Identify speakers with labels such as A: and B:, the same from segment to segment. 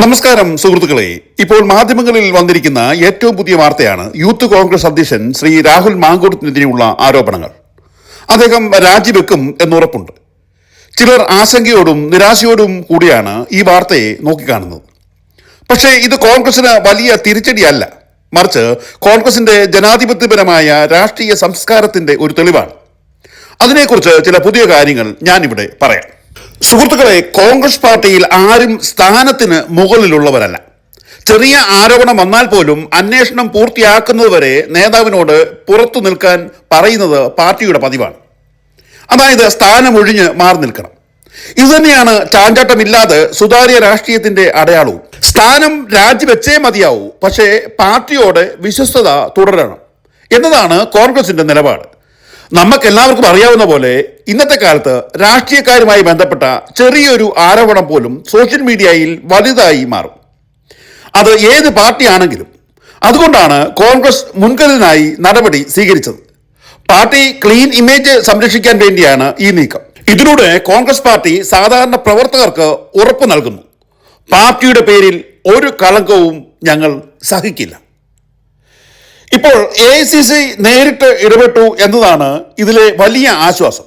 A: നമസ്കാരം സുഹൃത്തുക്കളെ. ഇപ്പോൾ മാധ്യമങ്ങളിൽ വന്നിരിക്കുന്ന ഏറ്റവും പുതിയ വാർത്തയാണ് യൂത്ത് കോൺഗ്രസ് അധ്യക്ഷൻ ശ്രീ രാഹുൽ മാങ്കൂട്ടത്തിനെതിരെയുള്ള ആരോപണങ്ങൾ. അദ്ദേഹം രാജിവെക്കും എന്നുറപ്പുണ്ട്. ചിലർ ആശങ്കയോടും നിരാശയോടും കൂടിയാണ് ഈ വാർത്തയെ നോക്കിക്കാണുന്നത്. പക്ഷേ ഇത് കോൺഗ്രസിന് വലിയ തിരിച്ചടിയല്ല. മറിച്ച് കോൺഗ്രസിന്റെ ജനാധിപത്യപരമായ രാഷ്ട്രീയ സംസ്കാരത്തിന്റെ ഒരു തെളിവാണ്. അതിനെക്കുറിച്ച് ചില പുതിയ കാര്യങ്ങൾ ഞാനിവിടെ പറയാം. സുഹൃത്തുക്കളെ കോൺഗ്രസ് പാർട്ടിയിൽ ആരും സ്ഥാനത്തിന് മുകളിലുള്ളവരല്ല. ചെറിയ ആരോപണം വന്നാൽ പോലും അന്വേഷണം പൂർത്തിയാക്കുന്നതുവരെ നേതാവിനോട് പുറത്തു നിൽക്കാൻ പറയുന്നത് പാർട്ടിയുടെ പതിവാണ്. അതായത് സ്ഥാനമൊഴിഞ്ഞ് മാറി നിൽക്കണം. ഇതുതന്നെയാണ് ചാഞ്ചാട്ടമില്ലാതെ സുതാര്യ രാഷ്ട്രീയത്തിന്റെ അടയാളവും. സ്ഥാനം രാജിവെച്ചേ മതിയാവൂ പക്ഷേ പാർട്ടിയോട് വിശ്വസ്തത തുടരണം എന്നതാണ് കോൺഗ്രസിന്റെ നിലപാട്. നമുക്കെല്ലാവർക്കും അറിയാവുന്ന പോലെ ഇന്നത്തെ കാലത്ത് രാഷ്ട്രീയക്കാരുമായി ബന്ധപ്പെട്ട ചെറിയൊരു ആരോപണം പോലും സോഷ്യൽ മീഡിയയിൽ വലുതായി മാറും. അത് ഏത് പാർട്ടിയാണെങ്കിലും. അതുകൊണ്ടാണ് കോൺഗ്രസ് മുൻകരുതലിനായി നടപടി സ്വീകരിച്ചത്. പാർട്ടി ക്ലീൻ ഇമേജ് സംരക്ഷിക്കാൻ വേണ്ടിയാണ് ഈ നീക്കം. ഇതിലൂടെ കോൺഗ്രസ് പാർട്ടി സാധാരണ പ്രവർത്തകർക്ക് ഉറപ്പ് നൽകുന്നു. പാർട്ടിയുടെ പേരിൽ ഒരു കളങ്കവും ഞങ്ങൾ സഹിക്കില്ല. ഇപ്പോൾ എ ഐ സി സി നേരിട്ട് ഇടപെട്ടു എന്നതാണ് ഇതിലെ വലിയ ആശ്വാസം.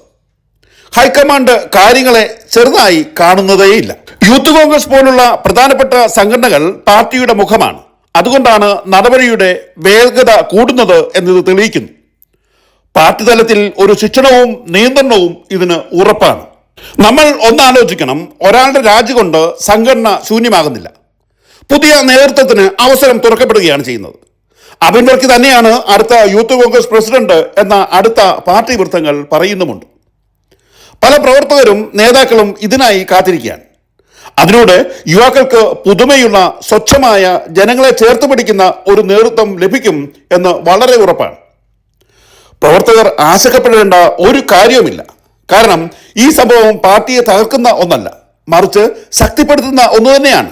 A: ഹൈക്കമാൻഡ് കാര്യങ്ങളെ ചെറുതായി കാണുന്നതേയില്ല. യൂത്ത് കോൺഗ്രസ് പോലുള്ള പ്രധാനപ്പെട്ട സംഘടനകൾ പാർട്ടിയുടെ മുഖമാണ്. അതുകൊണ്ടാണ് നടപടിയുടെ വേഗത കൂടുന്നത് എന്നത് തെളിയിക്കുന്നു. പാർട്ടി തലത്തിൽ ഒരു ശിക്ഷണവും നിയന്ത്രണവും ഇതിന് ഉറപ്പാണ്. നമ്മൾ ഒന്നാലോചിക്കണം ഒരാളുടെ രാജി കൊണ്ട് സംഘടന ശൂന്യമാകുന്നില്ല. പുതിയ നേതൃത്വത്തിന് അവസരം തുറക്കപ്പെടുകയാണ് ചെയ്യുന്നത്. അബിൻ തന്നെയാണ് അടുത്ത യൂത്ത് കോൺഗ്രസ് പ്രസിഡന്റ് എന്ന അടുത്ത പാർട്ടി വൃത്തങ്ങൾ പറയുന്നുമുണ്ട്. പല പ്രവർത്തകരും നേതാക്കളും ഇതിനായി കാത്തിരിക്കുകയാണ്. അതിനോട് യുവാക്കൾക്ക് പുതുമയുള്ള സ്വച്ഛമായ ജനങ്ങളെ ചേർത്ത് പിടിക്കുന്ന ഒരു നേതൃത്വം ലഭിക്കും എന്ന് വളരെ ഉറപ്പാണ്. പ്രവർത്തകർ ആശങ്കപ്പെടേണ്ട ഒരു കാര്യവുമില്ല. കാരണം ഈ സംഭവം പാർട്ടിയെ തകർക്കുന്ന ഒന്നല്ല. മറിച്ച് ശക്തിപ്പെടുത്തുന്ന ഒന്ന് തന്നെയാണ്.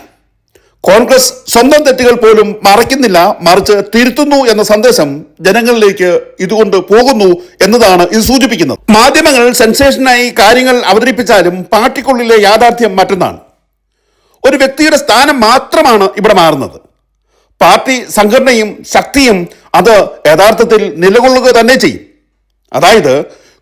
A: കോൺഗ്രസ് സ്വന്തം തെറ്റുകൾ പോലും മറയ്ക്കുന്നില്ല മറിച്ച് തിരുത്തുന്നു എന്ന സന്ദേശം ജനങ്ങളിലേക്ക് ഇതുകൊണ്ട് പോകുന്നു എന്നതാണ് ഇത് സൂചിപ്പിക്കുന്നത്. മാധ്യമങ്ങൾ സെൻസേഷനായി കാര്യങ്ങൾ അവതരിപ്പിച്ചാലും പാർട്ടിക്കുള്ളിലെ യാഥാർത്ഥ്യം മറ്റൊന്നാണ്. ഒരു വ്യക്തിയുടെ സ്ഥാനം മാത്രമാണ് ഇവിടെ മാറുന്നത്. പാർട്ടി സംഘടനയും ശക്തിയും അത് യഥാർത്ഥത്തിൽ നിലകൊള്ളുക തന്നെ ചെയ്യും. അതായത്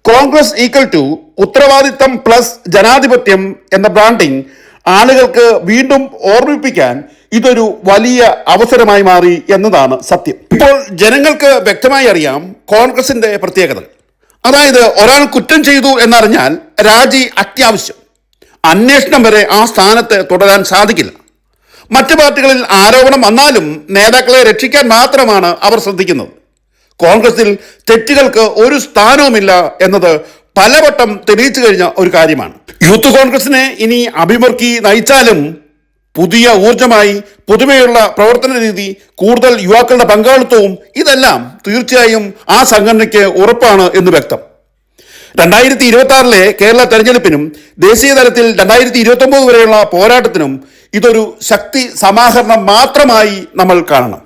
A: കോൺഗ്രസ് ഈക്വൽ ടു ഉത്തരവാദിത്തം പ്ലസ് ജനാധിപത്യം എന്ന ബ്രാൻഡിംഗ് ആളുകൾക്ക് വീണ്ടും ഓർമ്മിപ്പിക്കാൻ ഇതൊരു വലിയ അവസരമായി മാറി എന്നതാണ് സത്യം. ഇപ്പോൾ ജനങ്ങൾക്ക് വ്യക്തമായി അറിയാം കോൺഗ്രസിന്റെ പ്രത്യേകതകൾ അതായത് ഒരാൾ കുറ്റം ചെയ്തു എന്നറിഞ്ഞാൽ രാജി അത്യാവശ്യം. അന്വേഷണം വരെ ആ സ്ഥാനത്ത് തുടരാൻ സാധിക്കില്ല. മറ്റു പാർട്ടികളിൽ ആരോപണം വന്നാലും നേതാക്കളെ രക്ഷിക്കാൻ മാത്രമാണ് അവർ ശ്രദ്ധിക്കുന്നത്. കോൺഗ്രസിൽ തെറ്റുകൾക്ക് ഒരു സ്ഥാനവുമില്ല എന്നത് പലവട്ടം തെളിയിച്ചു കഴിഞ്ഞ ഒരു കാര്യമാണ്. യൂത്ത് കോൺഗ്രസിനെ ഇനി അഭിമുഖി നയിച്ചാലും പുതിയ ഊർജമായി പുതുമയുള്ള പ്രവർത്തന രീതി കൂടുതൽ യുവാക്കളുടെ പങ്കാളിത്തവും ഇതെല്ലാം തീർച്ചയായും ആ സംഘടനയ്ക്ക് ഉറപ്പാണ് എന്ന് വ്യക്തം. രണ്ടായിരത്തി ഇരുപത്തി ആറിലെ കേരള തെരഞ്ഞെടുപ്പിനും ദേശീയ തലത്തിൽ രണ്ടായിരത്തി ഇരുപത്തി വരെയുള്ള പോരാട്ടത്തിനും ഇതൊരു ശക്തി സമാഹരണം മാത്രമായി നമ്മൾ കാണണം.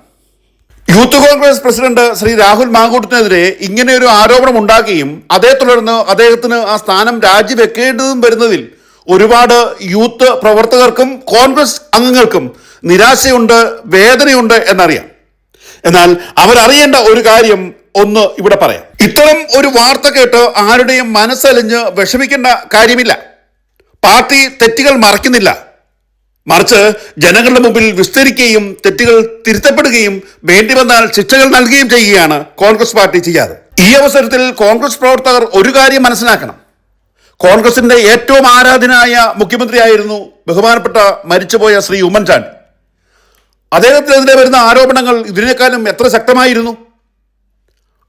A: യൂത്ത് കോൺഗ്രസ് പ്രസിഡന്റ് ശ്രീ രാഹുൽ മാങ്കൂട്ടിനെതിരെ ഇങ്ങനെ ഒരു ആരോപണം ഉണ്ടാക്കുകയും അതേ തുടർന്ന് അദ്ദേഹത്തിന് ആ സ്ഥാനം രാജിവെക്കേണ്ടതും വരുന്നതിൽ ഒരുപാട് യൂത്ത് പ്രവർത്തകർക്കും കോൺഗ്രസ് അംഗങ്ങൾക്കും നിരാശയുണ്ട് വേദനയുണ്ട് എന്നറിയാം. എന്നാൽ അവരറിയേണ്ട ഒരു കാര്യം ഒന്ന് ഇവിടെ പറയാം. ഇത്തരം ഒരു വാർത്ത കേട്ട് ആരുടെയും മനസ്സലിഞ്ഞ് വിഷമിക്കേണ്ട കാര്യമില്ല. പാർട്ടി തെറ്റുകൾ മറയ്ക്കുന്നില്ല. മറിച്ച് ജനങ്ങളുടെ മുമ്പിൽ വിസ്തരിക്കുകയും തെറ്റുകൾ തിരുത്തപ്പെടുകയും വേണ്ടി വന്നാൽ ശിക്ഷകൾ നൽകുകയും ചെയ്യുകയാണ് കോൺഗ്രസ് പാർട്ടി ചെയ്യാറ്. ഈ അവസരത്തിൽ കോൺഗ്രസ് പ്രവർത്തകർ ഒരു കാര്യം മനസ്സിലാക്കണം. കോൺഗ്രസിന്റെ ഏറ്റവും ആരാധനായ മുഖ്യമന്ത്രിയായിരുന്നു ബഹുമാനപ്പെട്ട മരിച്ചുപോയ ശ്രീ ഉമ്മൻചാണ്ടി. അദ്ദേഹത്തിനെതിരെ വരുന്ന ആരോപണങ്ങൾ ഇതിനേക്കാളും എത്ര ശക്തമായിരുന്നു?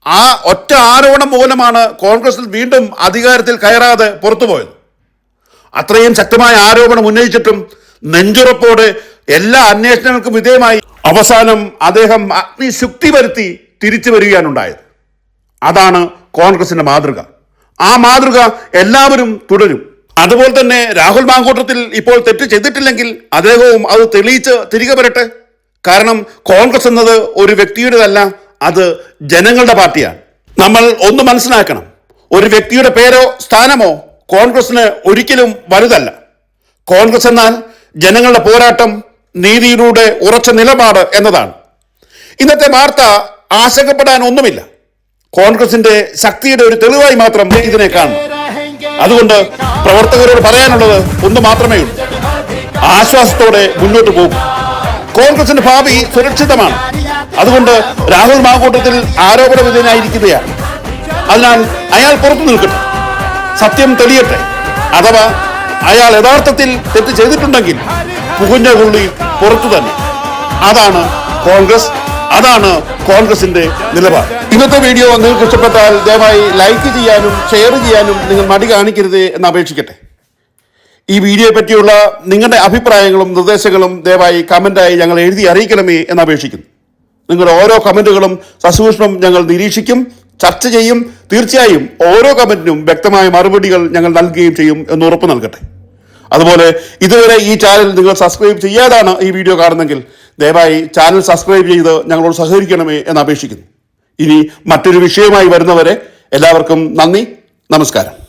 A: ആ ഒറ്റ ആരോപണം മൂലമാണ് കോൺഗ്രസിൽ വീണ്ടും അധികാരത്തിൽ കയറാതെ പുറത്തുപോയത്. അത്രയും ശക്തമായ ആരോപണം ഉന്നയിച്ചിട്ടും നെഞ്ചുറപ്പോടെ എല്ലാ അന്വേഷണങ്ങൾക്കും വിധേയമായി അവസാനം അദ്ദേഹം അഗ്നിശുക്തി വരുത്തി തിരിച്ചു വരികയാണുണ്ടായത്. അതാണ് കോൺഗ്രസിന്റെ മാതൃക. ആ മാതൃക എല്ലാവരും തുടരും. അതുപോലെ തന്നെ രാഹുൽ മാങ്കോട്ടത്തിൽ ഇപ്പോൾ തെറ്റ് ചെയ്തിട്ടില്ലെങ്കിൽ അദ്ദേഹവും അത് തെളിയിച്ച് തിരികെ വരട്ടെ. കാരണം കോൺഗ്രസ് എന്നത് ഒരു വ്യക്തിയുടേതല്ല അത് ജനങ്ങളുടെ പാർട്ടിയാണ്. നമ്മൾ ഒന്ന് മനസ്സിലാക്കണം ഒരു വ്യക്തിയുടെ പേരോ സ്ഥാനമോ കോൺഗ്രസിന് ഒരിക്കലും വലുതല്ല. കോൺഗ്രസ് എന്നാൽ ജനങ്ങളുടെ പോരാട്ടം നീതിയിലൂടെ ഉറച്ച നിലപാട് എന്നതാണ്. ഇന്നത്തെ വാർത്ത ആശങ്കപ്പെടാൻ ഒന്നുമില്ല. കോൺഗ്രസിന്റെ ശക്തിയുടെ ഒരു തെളിവായി മാത്രം ഇതിനെ കാണും. അതുകൊണ്ട് പ്രവർത്തകരോട് പറയാനുള്ളത് ഒന്ന് മാത്രമേ ഉള്ളൂ. ആശ്വാസത്തോടെ മുന്നോട്ട് പോകും. കോൺഗ്രസിന്റെ ഭാവി സുരക്ഷിതമാണ്. അതുകൊണ്ട് രാഹുൽ മാങ്കൂട്ടത്തിൽ ആരോപണ വിധേയനായിരിക്കുകയാണ് അതിനാൽ അയാൾ പുറത്തു നിൽക്കട്ടെ. സത്യം തെളിയട്ടെ. അഥവാ അയാൾ യഥാർത്ഥത്തിൽ തെറ്റ് ചെയ്തിട്ടുണ്ടെങ്കിൽ പുകുഞ്ഞ പുള്ളി പുറത്തു തന്നെ. അതാണ് കോൺഗ്രസ് അതാണ് കോൺഗ്രസിന്റെ നിലപാട്. ഇന്നത്തെ വീഡിയോ നിങ്ങൾക്ക് ഇഷ്ടപ്പെട്ടാൽ ദയവായി ലൈക്ക് ചെയ്യാനും ഷെയർ ചെയ്യാനും നിങ്ങൾ മടി കാണിക്കരുത് എന്ന് അപേക്ഷിക്കട്ടെ. ഈ വീഡിയോയെ പറ്റിയുള്ള നിങ്ങളുടെ അഭിപ്രായങ്ങളും നിർദ്ദേശങ്ങളും ദയവായി കമന്റായി ഞങ്ങൾ എഴുതി അറിയിക്കണമേ എന്ന് അപേക്ഷിക്കുന്നു. നിങ്ങളുടെ ഓരോ കമന്റുകളും സസൂക്ഷ്മം ഞങ്ങൾ നിരീക്ഷിക്കും. ചർച്ച ചെയ്യും. തീർച്ചയായും ഓരോ കമന്റിനും വ്യക്തമായ മറുപടികൾ ഞങ്ങൾ നൽകുകയും ചെയ്യും എന്ന് ഉറപ്പ് നൽകട്ടെ. അതുപോലെ ഇതുവരെ ഈ ചാനൽ നിങ്ങൾ സബ്സ്ക്രൈബ് ചെയ്യാതാണ് ഈ വീഡിയോ കാണുന്നെങ്കിൽ ദയവായി ചാനൽ സബ്സ്ക്രൈബ് ചെയ്ത് ഞങ്ങളോട് സഹകരിക്കണമേ എന്ന് അപേക്ഷിക്കുന്നു. ഇനി മറ്റൊരു വിഷയമായി വരുന്നവരെ എല്ലാവർക്കും നന്ദി. നമസ്കാരം.